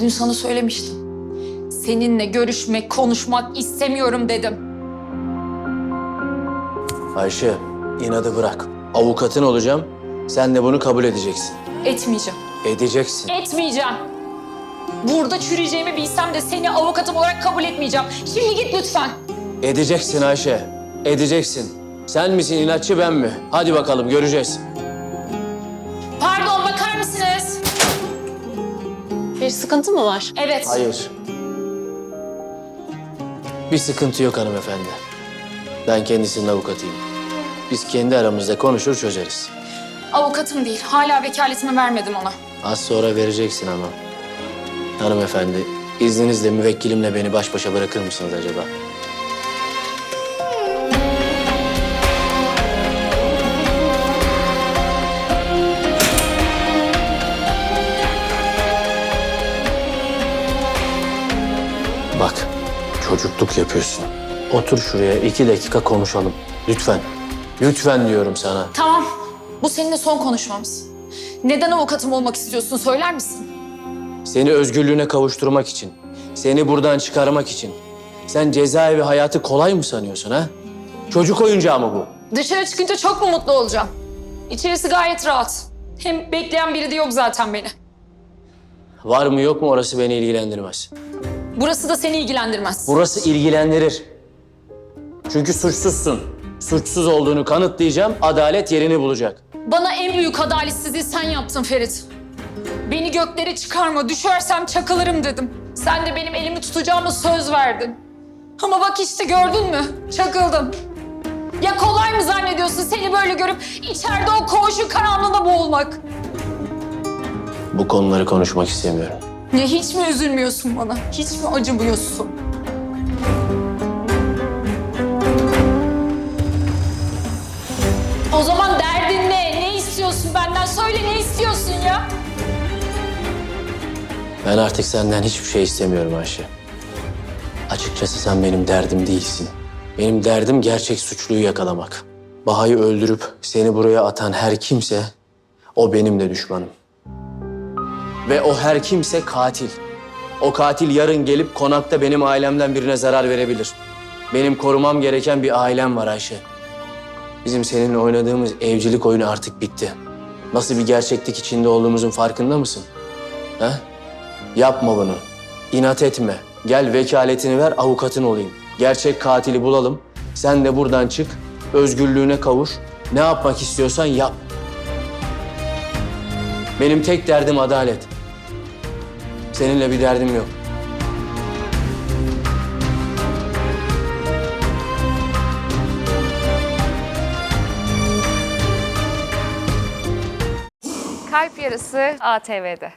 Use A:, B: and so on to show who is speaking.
A: Dün sana söylemiştim. Seninle görüşmek, konuşmak istemiyorum dedim.
B: Ayşe, inadı bırak. Avukatın olacağım. Sen de bunu kabul edeceksin.
A: Etmeyeceğim.
B: Edeceksin.
A: Etmeyeceğim. Burada çürüyeceğimi bilsem de seni avukatım olarak kabul etmeyeceğim. Şimdi git lütfen.
B: Edeceksin Ayşe. Edeceksin. Sen misin inatçı ben mi? Hadi bakalım göreceğiz.
C: Bir sıkıntı mı var?
A: Evet.
B: Hayır. Bir sıkıntı yok hanımefendi. Ben kendisinin avukatıyım. Biz kendi aramızda konuşur çözeriz.
A: Avukatım değil. Hala vekaletimi vermedim ona.
B: Az sonra vereceksin ama. Hanımefendi, izninizle müvekkilimle beni baş başa bırakır mısınız acaba? Bak, çocukluk yapıyorsun. Otur şuraya iki dakika konuşalım. Lütfen. Lütfen diyorum sana.
A: Tamam. Bu seninle son konuşmamız. Neden avukatım olmak istiyorsun söyler misin?
B: Seni özgürlüğüne kavuşturmak için, seni buradan çıkarmak için. Sen cezaevi hayatı kolay mı sanıyorsun ha? Çocuk oyuncağı mı bu?
A: Dışarı çıkınca çok mu mutlu olacağım? İçerisi gayet rahat. Hem bekleyen biri de yok zaten beni.
B: Var mı yok mu orası beni ilgilendirmez.
A: Burası da seni ilgilendirmez.
B: Burası ilgilendirir. Çünkü suçsuzsun. Suçsuz olduğunu kanıtlayacağım, adalet yerini bulacak.
A: Bana en büyük adaletsizliği sen yaptın Ferit. Beni göklere çıkarma, düşersem çakılırım dedim. Sen de benim elimi tutacağıma söz verdin. Ama bak işte gördün mü? Çakıldım. Ya kolay mı zannediyorsun seni böyle görüp içeride o koğuşun karanlığına boğulmak?
B: Bu konuları konuşmak istemiyorum.
A: Ya hiç mi üzülmüyorsun bana? Hiç mi acımıyorsun? O zaman derdin ne? Ne istiyorsun benden? Söyle ne istiyorsun ya?
B: Ben artık senden hiçbir şey istemiyorum Ayşe. Açıkçası sen benim derdim değilsin. Benim derdim gerçek suçluyu yakalamak. Baha'yı öldürüp seni buraya atan her kimse o benim de düşmanım. Ve o her kimse katil. O katil yarın gelip konakta benim ailemden birine zarar verebilir. Benim korumam gereken bir ailem var Ayşe. Bizim seninle oynadığımız evcilik oyunu artık bitti. Nasıl bir gerçeklik içinde olduğumuzun farkında mısın? Ha? Yapma bunu. İnat etme. Gel vekaletini ver, avukatın olayım. Gerçek katili bulalım. Sen de buradan çık, özgürlüğüne kavuş. Ne yapmak istiyorsan yap. Benim tek derdim adalet. Seninle bir derdim yok.
D: Kalp Yarısı ATV'de.